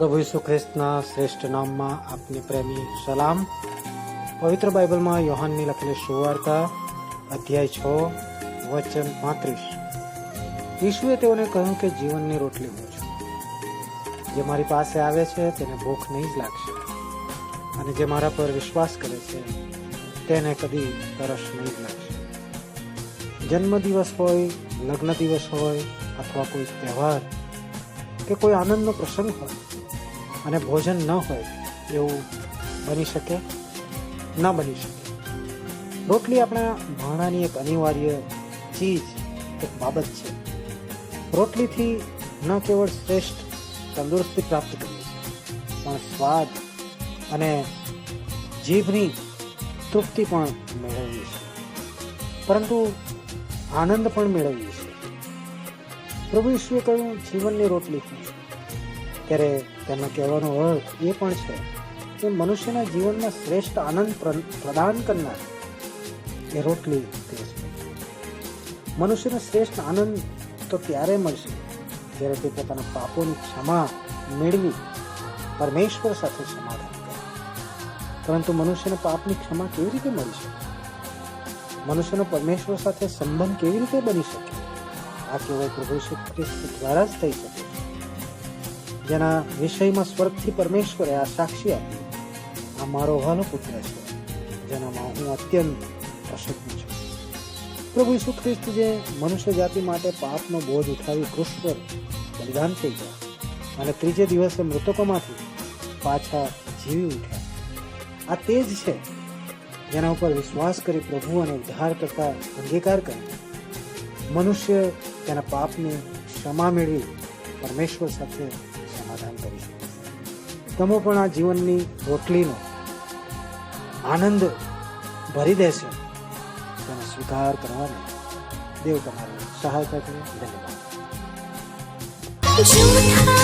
પ્રભુ ઈસુ ખ્રિસ્તના શ્રેષ્ઠ નામમાં આપની પ્રેમી સલામ. પવિત્ર બાઇબલમાં યોહાનની લખેલી સુવાર્તા, અધ્યાય છ, વચન પાંત્રીસ. ઈશુએ તેઓને કહ્યું કે જીવનની રોટલી હું છું. જે મારી પાસે આવે છે, તેને ભૂખ નહીં જ લાગશે. અને જે મારા પર વિશ્વાસ કરે છે, તેને કદી તરસ નહીં જ લાગશે. જન્મદિવસ હોય લગ્ન દિવસ હોય, અથવા કોઈ તહેવાર કે કોઈ આનંદનો પ્રસંગ હોય અને ભોજન ન હોય એવું બની શકે, ન બની શકે. રોટલી આપણા ભાણાની એક અનિવાર્ય ચીજ, એક બાબત છે. રોટલીથી ન કેવળ શ્રેષ્ઠ તંદુરસ્તી પ્રાપ્ત કરીએ છીએ, પણ સ્વાદ અને જીભની તૃપ્તિ પણ મેળવીએ છીએ. પરંતુ આનંદ પણ મેળવીએ છીએ. પ્રભુ ઈશ્વરે કહ્યું, જીવનની રોટલી ત્યારે તેમનો કહેવાનો અર્થ એ પણ છે કે મનુષ્યના જીવનમાં શ્રેષ્ઠ આનંદ પ્રદાન કરનાર એ રોટલી તે મનુષ્યને શ્રેષ્ઠ આનંદ તો ત્યારે મળશે? જ્યારે તે પોતાના પાપોની ક્ષમા મેળવી પરમેશ્વર સાથે સમાધાન કરે. પરંતુ મનુષ્યને પાપની ક્ષમા કેવી રીતે મળી શકે? મનુષ્યનો પરમેશ્વર સાથે સંબંધ કેવી રીતે બની શકે? આ કેવળ પ્રભુ ખ્રિસ્ત દ્વારા જ થઈ શકે. જેના વિષયમાં સ્વર્ગથી પરમેશ્વરે આ સાક્ષી આપી. આ મારો વાલો પુત્ર છે, જેનામાં હું અત્યંત પ્રસન્ન છું. પ્રભુ ઈસુ ખ્રિસ્ત જે મનુષ્ય જાતિ માટે પાપનો બોજ ઉઠાવી કૃષ પર બલિદાન થઈ ગયા અને ત્રીજે દિવસે મૃતકોમાંથી પાછા જીવી ઉઠ્યા. આ તે જ છે જેના ઉપર વિશ્વાસ કરી પ્રભુ અને ઉદ્ધાર કરતા અંગીકાર કરી મનુષ્ય તેના પાપની ક્ષમા મેળવી પરમેશ્વર સાથે સમાધાન કરી શકે તમે પણ આ જીવનની રોટલીનો આનંદ ભરી દેશે. તેનો સ્વીકાર કરવાનો દેવ તમારી સહાયતા કરે. ધન્યવાદ.